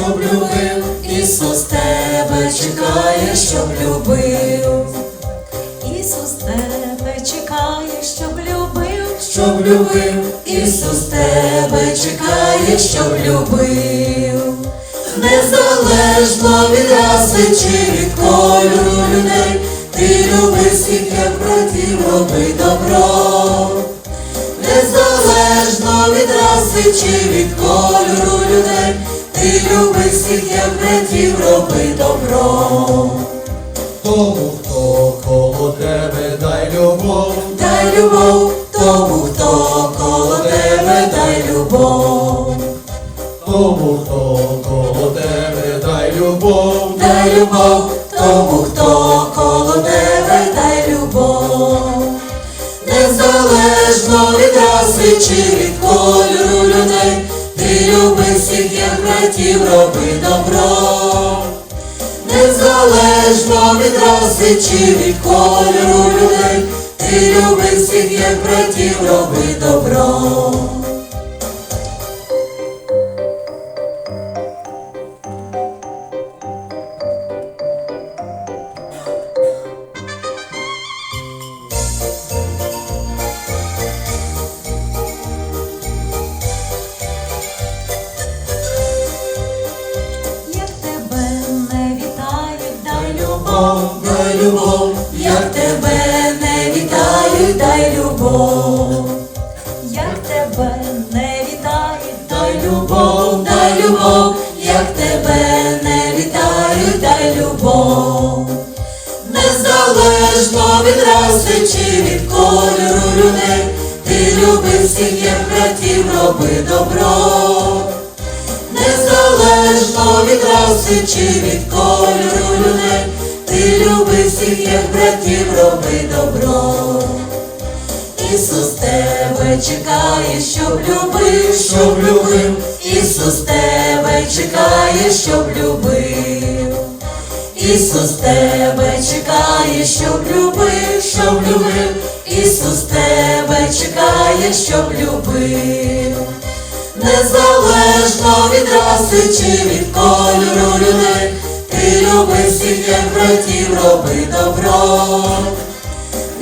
щоб любив, Ісус тебе чекає, щоб любив, Ісус тебе чекає, щоб любив, щоб любив, Ісус тебе чекає, щоб любив, незалежно від раси чи від кольору людей, ти люби всіх, як братів, роби добро. Незалежно від раси чи від кольору людей, ти люби всіх, як братів, роби добро. Тому, хто коло тебе дай любов, Дай любов тому, хто коло тебе, дай любов, тому, хто коло тебе дай любов, дай любов тому, хто коло тебе, дай любов, незалежно від раси чи від кольору людей, ти люби братів, роби добро. Незалежно від раси чи від кольору людей, ти люби всіх, як братів, роби добро. Любов, дай любов, як тебе не вітають, дай любов, як тебе не вітають, дай любов, дай любов, як тебе не вітають, дай любов, незалежно від раси чи від кольору людей, ти люби всіх, як братів, роби добро. Незалежно від раси чи від кольору людей, всіх, як братів, роби добро. Ісус тебе чекає, щоб любив, щоб любив, Ісус тебе чекає, щоб любив, Ісус тебе чекає, щоб любив, щоб любив, Ісус тебе чекає, щоб любив. Незалежно від раси чи від кольору людей, як братів, роби добро.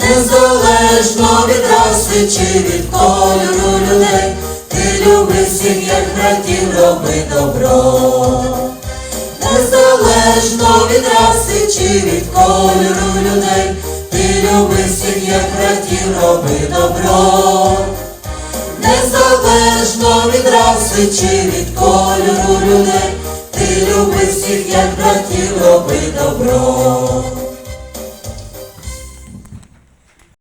Незалежно від раси чи від кольору людей, ти люби всіх, як братів, роби добро. Незалежно від раси чи від кольору людей, ти люби всіх, як братів, роби добро. Незалежно від раси чи від кольору людей, всіх, як братів, роби добро.